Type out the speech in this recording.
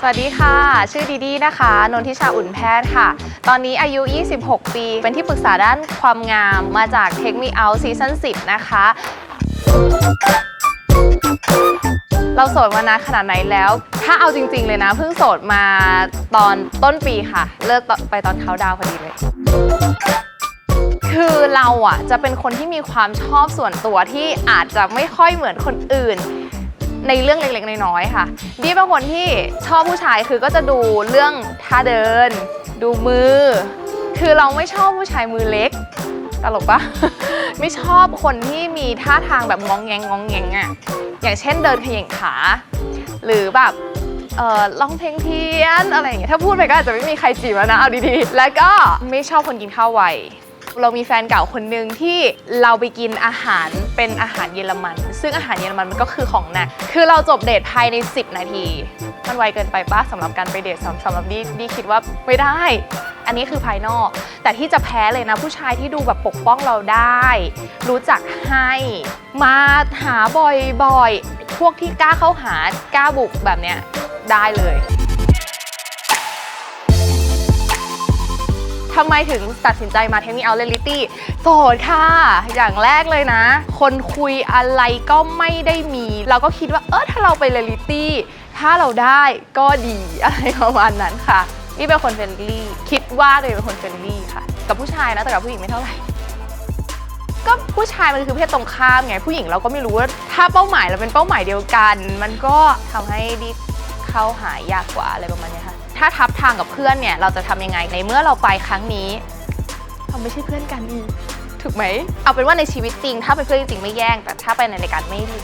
สวัสดีค่ะ ชื่อดีดีนะคะ นนทิชาอุ่นแพทย์ค่ะ ตอนนี้อายุ 26 ปี เป็นที่ปรึกษาด้านความงามมาจาก Take Me Out Season 10 นะคะ เราโสดมานานขนาดไหนแล้ว ถ้าเอาจริง ๆ เลยนะ เพิ่งโสดมาตอนต้นปีค่ะ เลิกไปตอนเขาดาวพอดีเลยคือเราอะจะเป็นคนที่มีความชอบส่วนตัวที่อาจจะไม่ค่อยเหมือนคนอื่น ในเรื่องเล็กๆน้อยๆค่ะดีเป็นคนที่ชอบผู้ชายคือก็จะดูเรื่องท่าเดิน ดูมือ คือเราไม่ชอบผู้ชายมือเล็กตลกปะไม่ชอบคนที่มีท่าทางแบบงองแงงงองแงงอะอย่างเช่นเดินเขย่งขา หรือแบบเอ่อร้องเพลงเพี้ยนอะไรอย่างเงี้ยถ้าพูดไปก็อาจจะไม่มีใครจีบแล้วนะเอาดีๆ แล้วก็ไม่ชอบคนกินข้าวไว เรามีแฟนเก่าคนหนึ่งที่เราไปกินอาหารเป็นอาหารเยอรมัน ซึ่งอาหารเยอรมันมันก็คือของหนัก คือเราจบเดทภายใน 10 นาที มันไวเกินไปป้าสำหรับการไปเดทสำหรับดีดีคิดว่าไม่ได้ อันนี้คือภายนอก แต่ที่จะแพ้เลยนะผู้ชายที่ดูแบบปกป้องเราได้ รู้จักให้ มาหาบ่อยๆพวกที่กล้าเข้าหากล้าบุกแบบเนี้ยได้เลย ทำไมถึงตัดสินใจมาเทคนิคเอาเรลิตี้โสดค่ะ อย่างแรกเลยนะ คนคุยอะไรก็ไม่ได้มี เราก็คิดว่าเออถ้าเราไปเรลิตี้ถ้าเราได้ก็ดีอะไรประมาณนั้นค่ะ นี่เป็นคนเฟรนลี่ คิดว่าตัวเองเป็นคนเฟรนลี่ค่ะ กับผู้ชายนะแต่กับผู้หญิงไม่เท่าไหร่ก็ผู้ชายมันคือเพศตรงข้ามไงผู้หญิงเราก็ไม่รู้ว่าถ้าเป้าหมายเราเป็นเป้าหมายเดียวกัน มันก็ทำให้ดิเข้าหายากกว่าอะไรประมาณนี้ค่ะ ถ้าทับทางกับเพื่อนเนี่ย เราจะทำยังไงในเมื่อเราไปครั้งนี้เราไม่ใช่เพื่อนกันอีกถูกไหม เอาเป็นว่าในชีวิตจริง ถ้าเป็นเพื่อนจริงๆไม่แย่ง แต่ถ้าไปในรายการไม่ดี